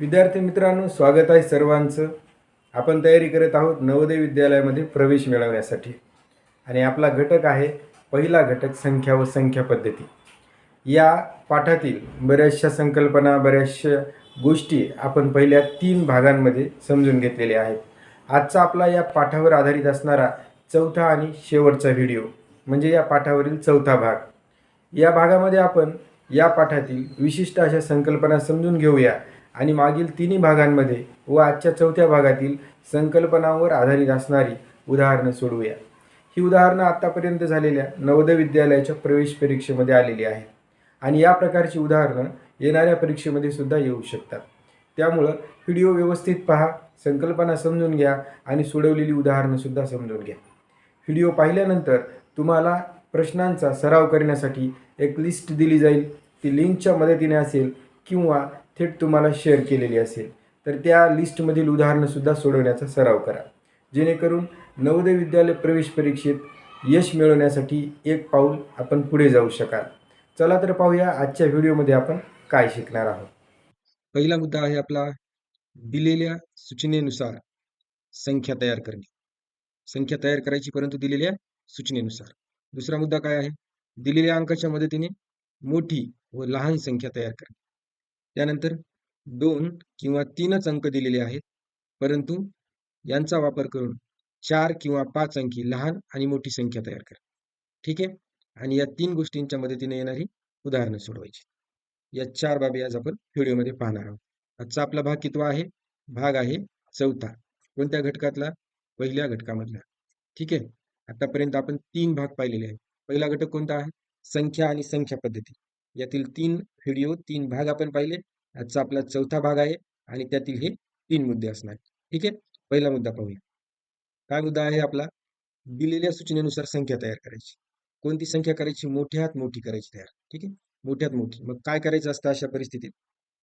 विद्यार्थी मित्रांनो स्वागत आहे सर्वांचं. आपण तयारी करत आहोत नवोदय विद्यालयामध्ये प्रवेश मिळवण्यासाठी. आणि आपला घटक आहे पहिला घटक संख्या व संख्या पद्धती. या पाठातील बऱ्याचशा संकल्पना बऱ्याचशा गोष्टी आपण पहिल्या तीन भागांमध्ये समजून घेतलेल्या आहेत. आजचा आपला या पाठावर आधारित असणारा चौथा आणि शेवटचा व्हिडिओ म्हणजे या पाठावरील चौथा भाग. या भागामध्ये आपण या पाठातील विशिष्ट अशा संकल्पना समजून घेऊया. आणि मागील तिन्ही भागांमध्ये व आजच्या चौथ्या भागातील संकल्पनांवर आधारित असणारी उदाहरणं सोडवूया. ही उदाहरणं आत्तापर्यंत झालेल्या नवोदय विद्यालयाच्या प्रवेश परीक्षेमध्ये आलेली आहेत. आणि या प्रकारची उदाहरणं येणाऱ्या परीक्षेमध्ये सुद्धा येऊ शकतात. त्यामुळं व्हिडिओ व्यवस्थित पहा संकल्पना समजून घ्या आणि सोडवलेली उदाहरणंसुद्धा समजून घ्या. व्हिडिओ पाहिल्यानंतर तुम्हाला प्रश्नांचा सराव करण्यासाठी एक लिस्ट दिली जाईल. ती लिंकच्या मदतीने असेल किंवा थेट तुम्हाला शेअर केलेली असेल तर त्या लिस्टमधील उदाहरणंसुद्धा सोडवण्याचा सराव करा. जेणेकरून नवोदय विद्यालय प्रवेश परीक्षेत यश मिळवण्यासाठी एक पाऊल आपण पुढे जाऊ शकाल. चला तर पाहूया आजच्या व्हिडिओमध्ये आपण काय शिकणार आहोत. पहिला मुद्दा आहे आपला दिलेल्या सूचनेनुसार संख्या तयार करणे. संख्या तयार करायची परंतु दिलेल्या सूचनेनुसार. दुसरा मुद्दा काय आहे? दिलेल्या अंकाच्या मदतीने मोठी व लहान संख्या तयार करणे. त्यानंतर दोन किंवा तीनच अंक दिलेले आहेत. परंतु यांचा वापर करून चार किंवा पाच अंकी लहान आणि मोठी संख्या तयार करा. ठीक आहे? आणि या तीन गोष्टींच्या मदतीने येणारी उदाहरणं सोडवायची. या चार बाबी आज आपण व्हिडिओमध्ये पाहणार आहोत. आजचा आपला भाग कितवा आहे? भाग आहे चौथा. कोणत्या घटकातला? पहिल्या घटकामधला. ठीक आहे? आतापर्यंत आपण तीन भाग पाहिलेले आहेत. पहिला घटक कोणता आहे? संख्या आणि संख्या पद्धती. यातील तीन व्हिडिओ तीन भाग आपण पाहिले. आजचा आपला चौथा भाग आहे आणि त्यातील हे तीन मुद्दे असणार. ठीक आहे? पहिला मुद्दा पाहूया. काय मुद्दा आहे आपला? दिलेल्या सूचनेनुसार संख्या तयार करायची. कोणती संख्या करायची? मोठ्यात मोठी करायची तयार. ठीक आहे? मोठ्यात मोठी. मग काय करायचं असतं अशा परिस्थितीत?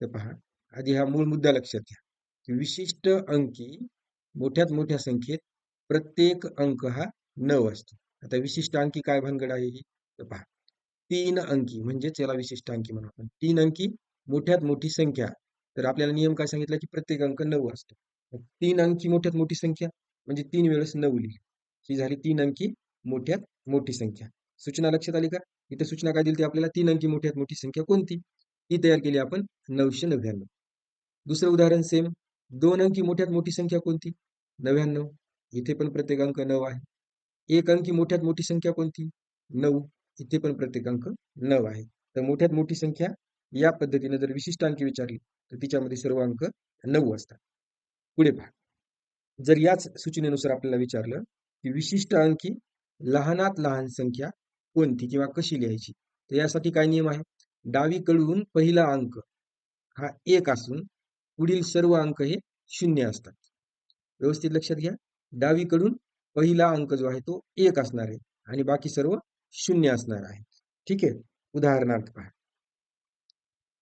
तर पहा आधी हा मूळ मुद्दा लक्षात घ्या. की विशिष्ट अंकी मोठ्यात मोठ्या संख्येत प्रत्येक अंक हा नऊ असतो. आता विशिष्ट अंकी काय भानगड आहे ही? तर पहा तीन अंकी म्हणजेच याला विशिष्ट अंकी म्हणू आपण. तीन अंकी मोठ्यात मोठी संख्या. तर आपल्याला नियम काय सांगितला की प्रत्येक अंक नऊ असतो. तीन अंकी मोठ्यात मोठी संख्या म्हणजे तीन वेळेस नऊ लिहिली ही झाली तीन अंकी मोठ्यात मोठी संख्या. सूचना लक्षात आली का? इथे सूचना काय दिली ती आपल्याला? तीन अंकी मोठ्यात मोठी संख्या कोणती? ती तयार केली आपण नऊशे नव्याण्णव. दुसरं उदाहरण सेम दोन अंकी मोठ्यात मोठी संख्या कोणती? नव्याण्णव. इथे पण प्रत्येक अंक नऊ आहे. एक अंकी मोठ्यात मोठी संख्या कोणती? नऊ. इथे पण प्रत्येक अंक नऊ आहे. तर मोठ्यात मोठी संख्या या पद्धतीने जर विशिष्ट अंकी विचारली तर तिच्यामध्ये सर्व अंक नऊ असतात. पुढे पहा. जर याच सूचनेनुसार आपल्याला विचारलं की विशिष्ट अंकी लहानात लहान संख्या कोणती किंवा कशी लिहायची? तर यासाठी काय नियम आहे? डावीकडून पहिला अंक हा एक असून पुढील सर्व अंक हे शून्य असतात. व्यवस्थित लक्षात घ्या. डावीकडून पहिला अंक जो आहे तो एक असणार आहे आणि बाकी सर्व शून्य असणार आहे. ठीक आहे? उदाहरणार्थ पहा.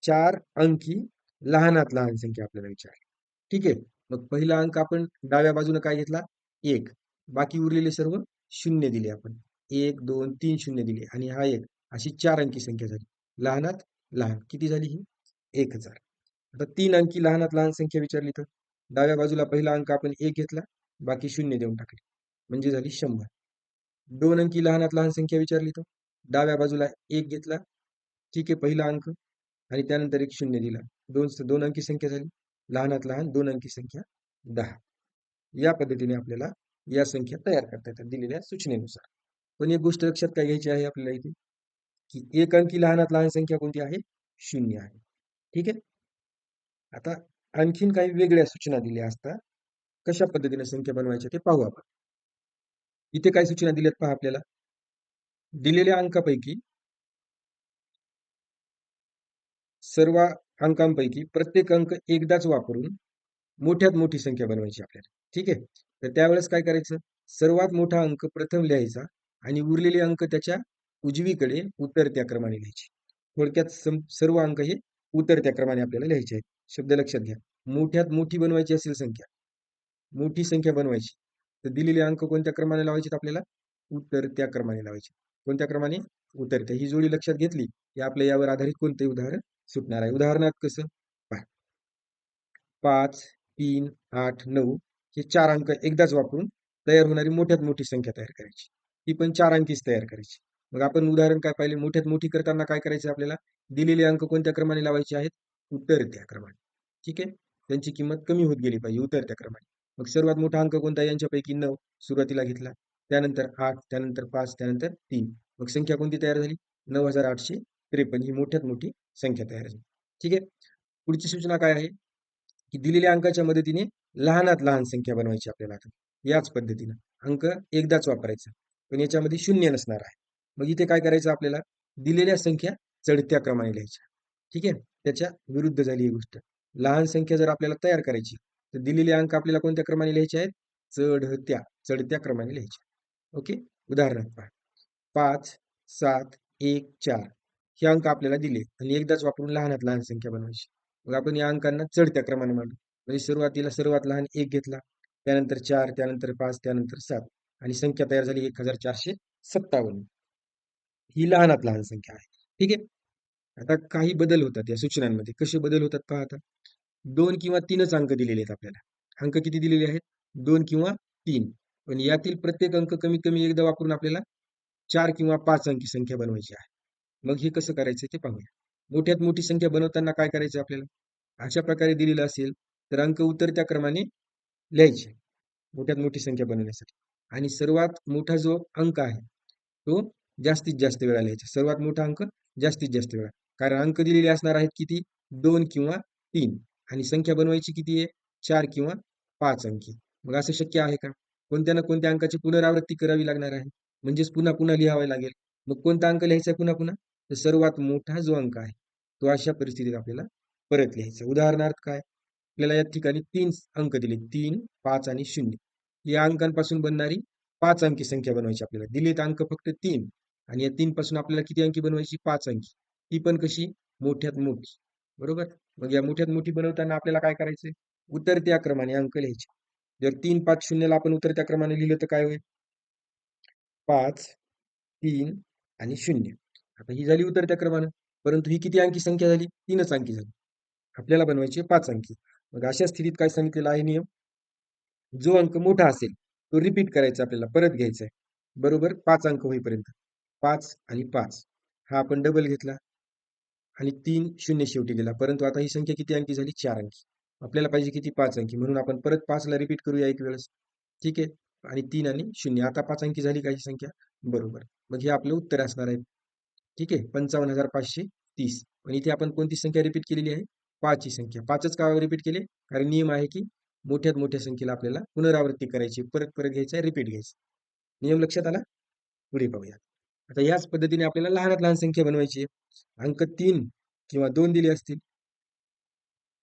चार अंकी लहानात लहान संख्या आपल्याला विचारली. ठीक आहे? मग पहिला अंक आपण डाव्या बाजूने काय घेतला? एक. बाकी उरलेले सर्व शून्य दिले आपण. एक दोन तीन शून्य दिले आणि हा एक. अशी चार अंकी संख्या झाली. लहानात लहान. किती झाली ही? एक हजार. आता तीन अंकी लहानात लहान संख्या विचारली तर? डाव्या बाजूला पहिला अंक आपण एक घेतला. बाकी शून्य देऊन टाकले. म्हणजे झाली शंभर. दोन अंकी लहानात लहान संख्या विचारली तर? डाव्या बाजूला एक घेतला. ठीक आहे पहिला अंक. आणि त्यानंतर एक शून्य दिला. दोन दोन अंकी संख्या झाली. लहानात लहान दोन अंकी संख्या दहा. या पद्धतीने आपल्याला या संख्या तयार करता येतात दिलेल्या सूचनेनुसार. पण एक गोष्ट लक्षात काय घ्यायची आहे आपल्याला इथे? की एक अंकी लहानात लहान संख्या कोणती आहे? शून्य आहे. ठीक आहे? आता आणखीन काही वेगळ्या सूचना दिल्या असता कशा पद्धतीने संख्या बनवायच्या ते पाहू आपण. इथे काय सूचना दिल्यात पहा आपल्याला? दिलेल्या अंकापैकी सर्व अंकांपैकी प्रत्येक अंक एकदाच वापरून मोठ्यात मोठी संख्या बनवायची आपल्याला. ठीक आहे? तर त्यावेळेस काय करायचं? सर्वात मोठा अंक प्रथम लिहायचा आणि उरलेले अंक त्याच्या उजवीकडे उतरत्या क्रमाने लिहायचे. थोडक्यात सर्व अंक हे उतरत्या क्रमाने आपल्याला लिहायचे आहेत. शब्द लक्षात घ्या. मोठ्यात मोठी बनवायची असेल संख्या. मोठी संख्या बनवायची. तर दिलेले अंक कोणत्या क्रमाने लावायचे आपल्याला? उतरत्या क्रमाने लावायचे. कोणत्या क्रमाने? उतरत्या ही जोडी लक्षात घेतली. की आपल्या यावर आधारित कोणते उदाहरण सुटणार आहे? उदाहरणार्थ कसं? पहा. पाच तीन आठ नऊ हे चार अंक एकदाच वापरून तयार होणारी मोठ्यात मोठी संख्या तयार करायची. ती पण चार अंकीच तयार करायची. मग आपण उदाहरण काय पाहिले? मोठ्यात मोठी करताना काय करायचं आपल्याला? दिलेले अंक कोणत्या क्रमाने लावायचे आहेत? उतरत्या क्रमाने. ठीक आहे? त्यांची किंमत कमी होत गेली पाहिजे. उतरत्या क्रमाने. मग सर्वात मोठा अंक कोणता? यांच्यापैकी नऊ सुरुवातीला घेतला. त्यानंतर आठ त्यानंतर पाच त्यानंतर तीन. मग संख्या कोणती तयार झाली? नऊ हजार आठशे त्रेपन्न. ही मोठ्यात मोठी संख्या तयार झाली. ठीक आहे? पुढची सूचना काय आहे? की दिलेल्या अंकाच्या मदतीने लहानात लहान संख्या बनवायची आपल्याला आता. याच पद्धतीनं अंक एकदाच वापरायचा. पण याच्यामध्ये शून्य नसणार आहे. मग इथे काय करायचं आपल्याला? दिलेल्या संख्या चढत्या क्रमाने लिहायच्या. ठीक आहे? त्याच्या विरुद्ध झाली ही गोष्ट. लहान संख्या जर आपल्याला तयार करायची तर दिलेले अंक आपल्याला कोणत्या क्रमाने लिहायचे आहेत? चढत्या चढत्या क्रमाने लिहायचे. ओके? उदाहरणार्थ पहा. पाच सात एक चार हे अंक आपल्याला दिले आणि एकदाच वापरून लहानात लहान संख्या बनवायची. मग आपण या अंकांना चढत्या क्रमाने मांडू. म्हणजे सुरुवातीला सर्वात लहान एक घेतला त्यानंतर चार त्यानंतर पाच त्यानंतर सात आणि संख्या तयार झाली एक हजार चारशे सत्तावन्न. ही लहानात लहान संख्या आहे. ठीक आहे? आता काही बदल होतात या सूचनांमध्ये. कसे बदल होतात पहा आता. दोन किंवा तीनच अंक दिलेले आहेत आपल्याला. अंक किती दिलेले आहेत? दोन किंवा तीन. पण यातील प्रत्येक अंक कमीत कमी एकदा वापरून आपल्याला चार किंवा पाच अंकी संख्या बनवायची आहे. मग हे कसं करायचं ते पाहूया. मोठ्यात मोठी संख्या बनवताना काय करायचं आपल्याला? अशा प्रकारे दिलेलं असेल तर अंक उतरत्या क्रमाने लिहायचे. मोठ्यात मोठी संख्या बनवण्यासाठी. आणि सर्वात मोठा जो अंक आहे तो जास्तीत जास्त वेळा लिहायचा. सर्वात मोठा अंक जास्तीत जास्त वेळा. कारण अंक दिलेले असणार आहेत किती? दोन किंवा तीन. आणि संख्या बनवायची किती आहे? चार किंवा पाच अंकी. मग असं शक्य आहे का? कोणत्या ना कोणत्या अंकाची पुनरावृत्ती करावी लागणार आहे? म्हणजेच पुन्हा पुन्हा लिहावे लागेल. मग कोणता अंक लिहायचा पुन्हा पुन्हा? तर सर्वात मोठा जो अंक आहे तो अशा परिस्थितीत आपल्याला परत लिहायचा उदाहरणार्थ काय? आपल्याला या ठिकाणी तीन अंक दिले. तीन पाच आणि शून्य. या अंकांपासून बनणारी पाच अंकी संख्या बनवायची आपल्याला. दिलेत अंक फक्त तीन. आणि या तीन पासून आपल्याला किती अंकी बनवायची? पाच अंकी. ती पण कशी? मोठ्यात मोठी. बरोबर? मग या मोठ्यात मोठी बनवताना आपल्याला काय करायचंय? उतरत्या क्रमाने अंक लिहायचे जर तीन पाच शून्यला आपण उतरत्या क्रमाने लिहिलं तर काय होईल? पाच तीन आणि शून्य. आता ही झाली उतरत्या क्रमानं. परंतु ही किती अंकी संख्या झाली? तीनच अंकी झाली. आपल्याला बनवायची पाच अंकी. मग अशा स्थितीत काय सांगितलेला आहे नियम? जो अंक मोठा असेल तो रिपीट करायचा आपल्याला परत घ्यायचा आहे. बरोबर? पाच अंक होईपर्यंत. पाच आणि पाच. हा आपण डबल घेतला. आणि तीन शून्य शेवटी गेला. परंतु आता ही संख्या किती अंकी झाली? चार अंकी. आपल्याला पाहिजे किती? पाच अंकी. म्हणून आपण परत पाचला रिपीट करूया एक वेळेस. ठीक आहे? आणि तीन आणि शून्य. आता पाच अंकी झाली काही संख्या? बरोबर. मग हे आपलं उत्तर असणार आहे. ठीक आहे? पंचावन्न हजार पाचशे तीस. पण इथे आपण कोणती संख्या रिपीट केलेली आहे? पाच ही संख्या. पाचच का रिपीट केले? कारण नियम आहे की मोठ्यात मोठ्या संख्येला आपल्याला पुनरावृत्ती करायची. परत परत घ्यायचं रिपीट घ्यायचं. नियम लक्षात आला? पुढे पाहूया. आता याच पद्धतीने आपल्याला लहानात लहान संख्या बनवायची आहे. अंक तीन किंवा दोन दिले असतील.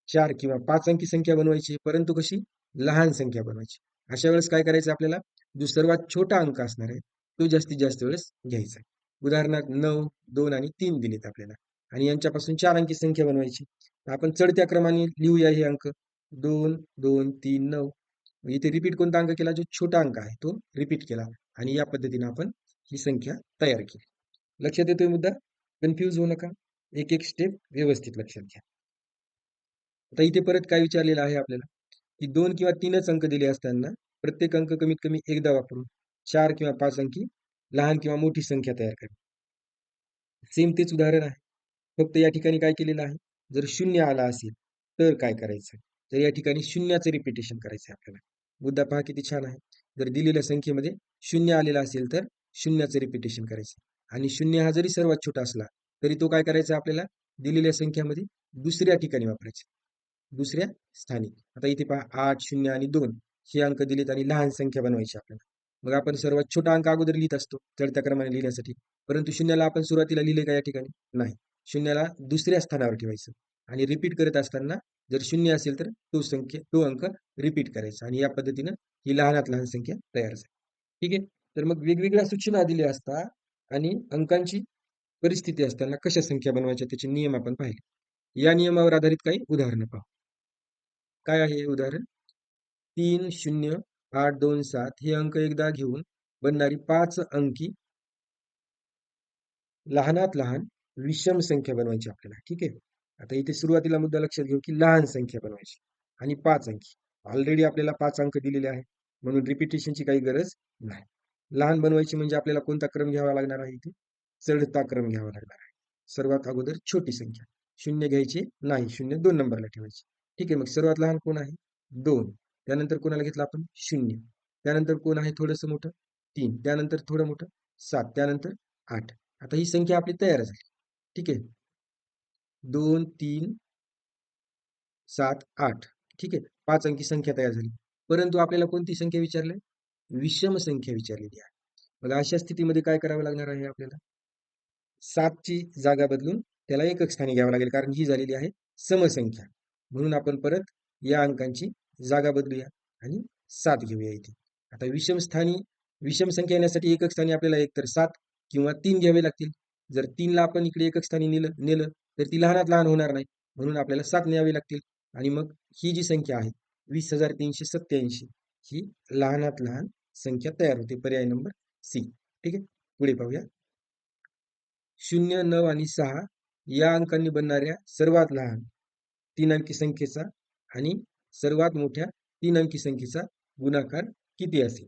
चार किंवा पाच अंकी संख्या बनवायची परंतु कशी? लहान संख्या बनवायची अशा वेळेस काय करायचं आपल्याला? जो सर्वात छोटा अंक असणार आहे तो जास्तीत जास्त वेळेस घ्यायचा उदाहरणार्थ नऊ दोन आणि तीन दिलेत आपल्याला. आणि यांच्यापासून चार अंकी संख्या बनवायची आपण चढत्या क्रमाने लिहूया हे अंक. दोन दोन तीन नऊ. इथे रिपीट कोणता अंक केला? जो छोटा अंक आहे तो रिपीट केला. आणि या पद्धतीने आपण ही संख्या तयार केली. लक्षात येतोय मुद्दा? कन्फ्यूज होऊ नका. एक एक स्टेप व्यवस्थित लक्षात घ्या. आता इथे परत काय विचारलेलं आहे आपल्याला? की दोन किंवा तीनच अंक दिले असताना प्रत्येक अंक कमीत कमी एकदा वापरून चार किंवा पाच अंकी लहान किंवा मोठी संख्या तयार करा. सेम तेच उदाहरण आहे. फक्त या ठिकाणी काय केलेलं आहे? जर शून्य आला असेल तर काय करायचं? तर या ठिकाणी शून्याचं रिपिटेशन करायचं आहे आपल्याला. मुद्दा पहा किती छान आहे. जर दिलेल्या संख्येमध्ये शून्य आलेला असेल तर शून्याचं रिपिटेशन करायचं. आणि शून्य हा जरी सर्वात छोटा असला तरी तो काय करायचा आपल्याला? दिलेल्या संख्यामध्ये दुसऱ्या ठिकाणी वापरायचे. दुसऱ्या स्थानी. आता इथे पहा आठ शून्य आणि दोन हे अंक दिलेत आणि लहान संख्या बनवायची आपल्याला. मग आपण सर्वात छोटा अंक अगोदर लिहित असतो चढत्या क्रमाने लिहिण्यासाठी. परंतु शून्याला आपण सुरुवातीला लिहिले का या ठिकाणी? नाही. शून्याला दुसऱ्या स्थानावर ठेवायचं. आणि रिपीट करत असताना जर शून्य असेल तर तो संख्या तो अंक रिपीट करायचा. आणि या पद्धतीनं ही लहानात लहान संख्या तयार झाली. ठीक आहे? तर मग वेगवेगळ्या सूचना दिल्या असता आणि अंकांची परिस्थिती असताना कशा संख्या बनवायच्या त्याचे नियम आपण पाहिले. या नियमावर आधारित काही उदाहरणं पाहू. काय आहे हे उदाहरण? तीन शून्य आठ दोन सात हे अंक एकदा घेऊन बनणारी पाच अंकी लहानात लहान विषम संख्या बनवायची आपल्याला. ठीक आहे? आता इथे सुरुवातीला मुद्दा लक्षात घेऊ की लहान संख्या बनवायची आणि पाच अंकी. ऑलरेडी आपल्याला पाच अंक दिलेले आहे म्हणून रिपिटेशनची काही गरज नाही. लहान बनवायची म्हणजे आपल्याला कोणता क्रम घ्यावा लागणार आहे इथे? चढता क्रम घ्यावा लागणार आहे. सर्वात अगोदर छोटी संख्या. शून्य घ्यायची नाही शून्य दोन नंबरला ठेवायची. ठीक आहे मग सर्वात लहान कोण आहे? दोन. त्यानंतर कोणाला घेतलं आपण? शून्य. त्यानंतर कोण आहे थोडंसं मोठं? तीन. त्यानंतर थोडं मोठं? सात. त्यानंतर आठ. आता ही संख्या आपली तयार झाली. ठीक आहे? दोन तीन सात आठ. ठीक आहे? पाच अंकी संख्या तयार झाली. परंतु आपल्याला कोणती संख्या विचारली? विषम संख्या विचारलेली आहे. मग अशा स्थितीमध्ये काय करावं लागणार आहे आपल्याला? सातची जागा बदलून त्याला एकक स्थानी घ्यावं लागेल कारण ही झालेली आहे समसंख्या. म्हणून आपण परत या अंकांची जागा बदलूया आणि सात घेऊया इथे. आता विषम स्थानी विषम संख्या येण्यासाठी एकक स्थानी आपल्याला एकतर सात किंवा तीन घ्यावे लागतील. जर तीनला आपण इकडे एकक स्थानी नेलं नेलं तर ती लहानात लहान होणार नाही. म्हणून आपल्याला सात न्यावे लागतील. आणि मग ही जी संख्या आहे वीस हजार तीनशे सत्याऐंशी ही लहानात लहान संख्या तयार होते. पर्याय नंबर सी ठीक आहे? पुढे पाहूया. शून्य नऊ आणि सहा या अंकांनी बनणाऱ्या सर्वात लहान तीन अंकी संख्येचा आणि सर्वात मोठ्या तीन अंकी संख्येचा गुणाकार किती असेल?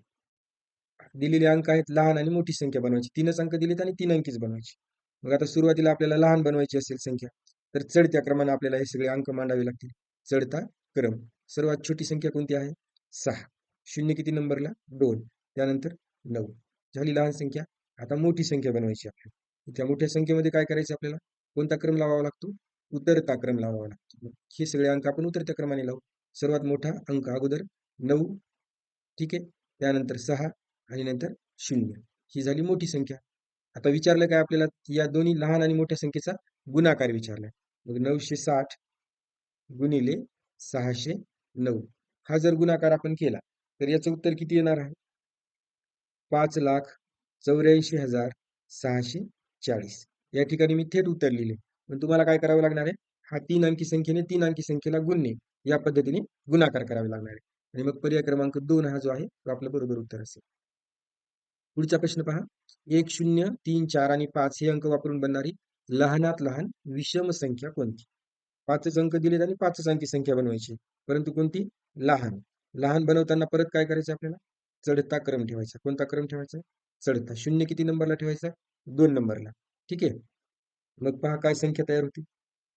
दिलेले अंक आहेत लहान आणि मोठी संख्या बनवायची. तीनच अंक दिलेत आणि तीन अंकीच बनवायची. मग आता सुरुवातीला आपल्याला लहान बनवायची असेल संख्या तर चढत्या क्रमाने आपल्याला हे सगळे अंक मांडावे लागतील. चढता क्रम. सर्वात छोटी संख्या कोणती आहे? सहा. शून्य किती नंबरला? दोन. त्यानंतर नऊ. झाली लहान संख्या. आता मोठी संख्या बनवायची आपल्याला त्या मोठ्या संख्येमध्ये काय करायचं आपल्याला? कोणता क्रम लावावा लागतो? उतरता क्रम लावावा लागतो. हे सगळे अंक आपण उतरत्या क्रमाने लावू. सर्वात मोठा अंक अगोदर नऊ ठीक आहे? त्यानंतर सहा आणि नंतर शून्य. ही झाली मोठी संख्या. आता विचारलं काय आपल्याला? या दोन्ही लहान आणि मोठ्या संख्येचा गुणाकार विचारलाय मग नऊशे साठ गुणिले सहाशे नऊ. हा जर गुणाकार आपण केला तर याचं उत्तर किती येणार आहे? पाच लाख चौऱ्याऐंशी हजार सहाशे चाळीस. या ठिकाणी मी थेट उत्तर लिहिले. पण तुम्हाला काय करावं लागणार आहे? हा तीन अंकी संख्येने तीन अंकी संख्येला गुणणे या पद्धतीने गुणाकार करावे लागणार आहे. आणि मग पर्याय क्रमांक दोन हा जो आहे तो आपलं बरोबर उत्तर असेल. पुढचा प्रश्न पहा. एक शून्य तीन चार आणि पाच हे अंक वापरून बनणारी लहानात लहान विषम संख्या कोणती? पाचच अंक दिलेत आणि पाचच अंकी संख्या बनवायची. परंतु कोणती? लहान. लहान बनवताना परत काय करायचं आपल्याला? चढता क्रम ठेवायचा. कोणता क्रम ठेवायचा? चढता. शून्य किती नंबरला ठेवायचा? दोन नंबरला. ठीक आहे? मग पहा काय संख्या तयार होती.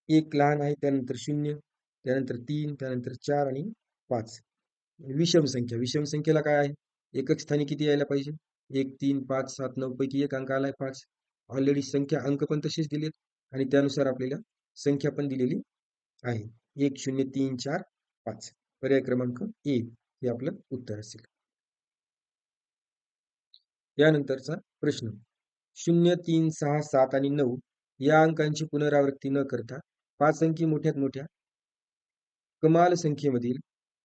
एक लहान आहे त्यानंतर शून्य त्यानंतर तीन त्यानंतर चार आणि पाच. विषम संख्या. विषम संख्येला काय आहे? एकक स्थानी किती यायला पाहिजे? एक तीन पाच सात नऊ पैकी एक अंक आलाय पाच. ऑलरेडी संख्या अंक पण तसेच दिलेत आणि त्यानुसार आपल्याला संख्या पण दिलेली आहे. एक शून्य तीन चार पाच. पर्याय क्रमांक ए हे आपलं उत्तर असेल. यानंतरचा प्रश्न. शून्य तीन सहा सात आणि नऊ या अंकांची पुनरावृत्ती न करता पाच अंकी मोठ्यात मोठ्या कमाल संख्येमधील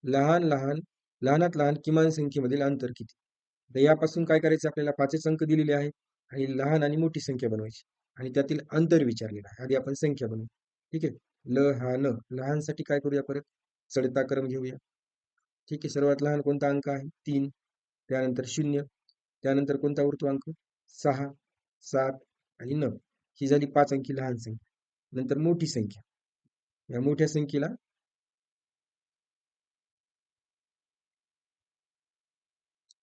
लहान लहान लहानात लहान किमान संख्येमधील अंतर किती? तर यापासून काय करायचं? आपल्याला पाचच अंक दिलेले आहे आणि लहान आणि मोठी संख्या बनवायची. आणि त्यातील अंतर विचारलेलं आहे. आधी आपण संख्या बनवू. ठीक आहे? ल हा न. लहानसाठी काय करूया परत? चढताक्रम घेऊया. ठीक आहे सर्वात लहान कोणता अंक आहे? तीन. त्यानंतर शून्य. त्यानंतर कोणता उरतो अंक सहा सात आणि नऊ. ही झाली पाच अंकी लहान संख्या. नंतर मोठी संख्या. या मोठ्या संख्येला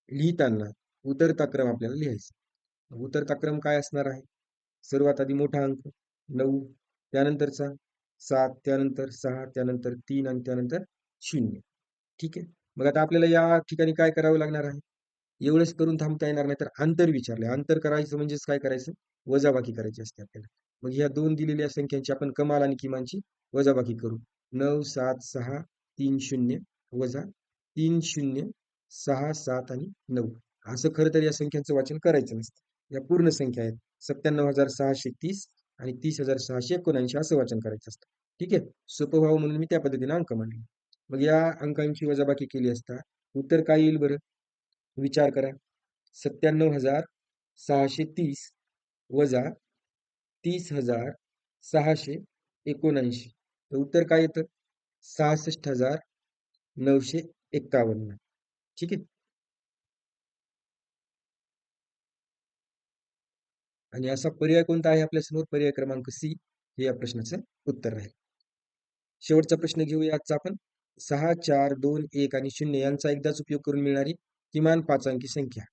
लिहिताना उतरता क्रम आपल्याला लिहायचा उतरता क्रम काय असणार आहे? सर्वात आधी मोठा अंक नऊ. त्यानंतरचा सात त्यानंतर सहा त्यानंतर तीन आणि त्यानंतर शून्य. ठीक आहे? मग आता आपल्याला या ठिकाणी काय करावं लागणार आहे? एवढंच करून थांबता येणार नाही तर अंतर विचारले. अंतर करायचं म्हणजेच काय करायचं? वजाबाकी करायची असते आपल्याला. मग ह्या दोन दिलेल्या संख्यांची आपण कमाल आणि किमानची वजाबाकी करू. नऊ सात सहा तीन शून्य वजा तीन शून्य सहा सात आणि नऊ. असं खरं तर या संख्यांचं वाचन करायचं नसतं. या पूर्ण संख्या आहेत. सत्त्याण्णव हजार सहाशे तीस आणि तीस हजार सहाशे एकोणऐंशी असं वाचन करायचं असतं. ठीक आहे? सोपं व्हावं म्हणून मी त्या पद्धतीने अंक मांडले. मग या अंकांची वजाबाकी केली असता उत्तर काय येईल बरं? विचार करा. सत्त्याण्णव हजार सहाशे तीस वजा तीस हजार सहाशे एकोणऐंशी. तर उत्तर काय येतं? सहासष्ट हजार नऊशे एक्कावन्न. ठीक आहे? आणि असा पर्याय कोणता आहे आपल्यासमोर पर्याय क्रमांक सी हे या प्रश्नाचं उत्तर राहील. शेवटचा प्रश्न घेऊया आजचा आपण. सहा चार दोन एक आणि शून्य यांचा एकदाच उपयोग करून मिळणारी किमान पाच अंकी संख्या.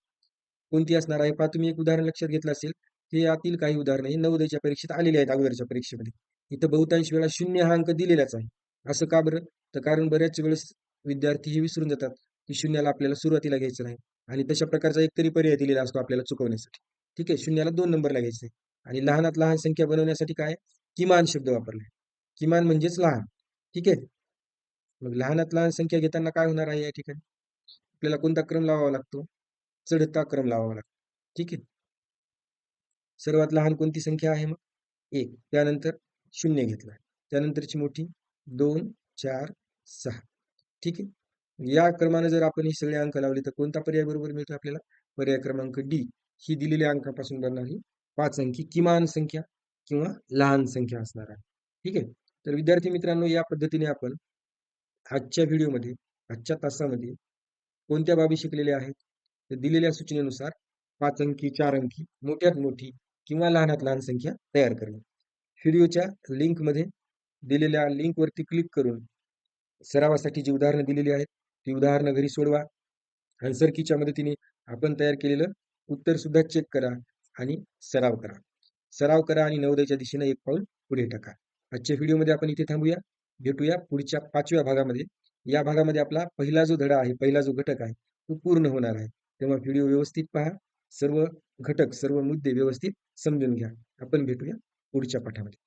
कोणती असणार आहे? पहा तुम्ही एक उदाहरण लक्षात घेतलं असेल. हे यातील काही उदाहरणं ही नवोदयच्या परीक्षेत आलेली आहेत अगोदरच्या परीक्षेमध्ये. इथं बहुतांश वेळा शून्य हा अंक दिलेलाच आहे. असं का बरं? तर कारण बऱ्याच वेळेस विद्यार्थी हे विसरून जातात की शून्याला आपल्याला सुरुवातीला घ्यायचं नाही. आणि तशा प्रकारचा एकतरी पर्याय दिलेला असतो आपल्याला चुकवण्यासाठी. ठीक आहे? शून्याला दोन नंबर लागायचे. आणि लहानात लहान संख्या बनवण्यासाठी काय? किमान शब्द वापरला. किमान म्हणजेच लहान. ठीक आहे? मग लहानात लहान संख्या घेताना काय होणार आहे या ठिकाणी? आपल्याला कोणता क्रम लावावा लागतो? चढता क्रम लावावा लागतो. ठीक आहे? सर्वात लहान कोणती संख्या आहे मग? एक. त्यानंतर शून्य घेतला. त्यानंतरची मोठी दोन चार सहा. ठीक आहे? या क्रमाने जर आपण हे सगळे अंक लावले तर कोणता पर्याय बरोबर मिळतो आपल्याला? पर्याय क्रमांक डी. ही दिलेल्या अंकापासून बनणारी पाच अंकी किमान संख्या किंवा लहान संख्या असणार आहे. ठीक आहे? तर विद्यार्थी मित्रांनो या पद्धतीने आपण आजच्या व्हिडिओमध्ये आजच्या तासामध्ये कोणत्या बाबी शिकलेल्या आहेत? तर दिलेल्या सूचनेनुसार पाच अंकी चार अंकी मोठ्यात मोठी किंवा लहानात लहान संख्या तयार करणे. व्हिडिओच्या लिंकमध्ये दिलेल्या लिंकवरती क्लिक करून सरावासाठी जी उदाहरणं दिलेली आहेत ती उदाहरणं घरी सोडवा. आन्सर कीच्या मदतीने आपण तयार केलेलं उत्तर सुद्धा चेक करा आणि सराव करा. सराव करा आणि नवोदयच्या दिशेने एक पाऊल पुढे टाका. आजच्या व्हिडिओमध्ये आपण इथे थांबूया. भेटूया पुढच्या पाचव्या भागामध्ये. या भागामध्ये आपला पहिला जो धडा आहे पहिला जो घटक आहे तो पूर्ण होणार आहे. तेव्हा व्हिडिओ व्यवस्थित पहा. सर्व घटक सर्व मुद्दे व्यवस्थित समजून घ्या. आपण भेटूया पुढच्या पाठामध्ये.